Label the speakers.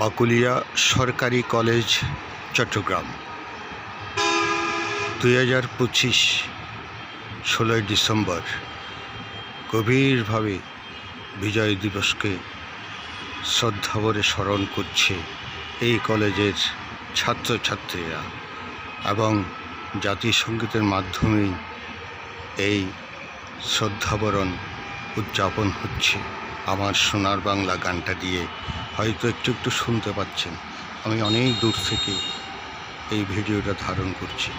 Speaker 1: বাকুলিয়া সরকারি কলেজ, চট্টগ্রাম। দুই হাজার পঁচিশ, ষোলোই ডিসেম্বর, গভীরভাবে বিজয় দিবসকে শ্রদ্ধাভরে স্মরণ করছে এই কলেজের ছাত্রছাত্রীরা এবং জাতীয় সঙ্গীতের মাধ্যমেই এই শ্রদ্ধাবরণ উদযাপন হচ্ছে। আমার সোনার বাংলা গানটা দিয়ে হয়তো একটু একটু শুনতে পাচ্ছেন। আমি অনেক দূর থেকে এই ভিডিওটা ধারণ করছি।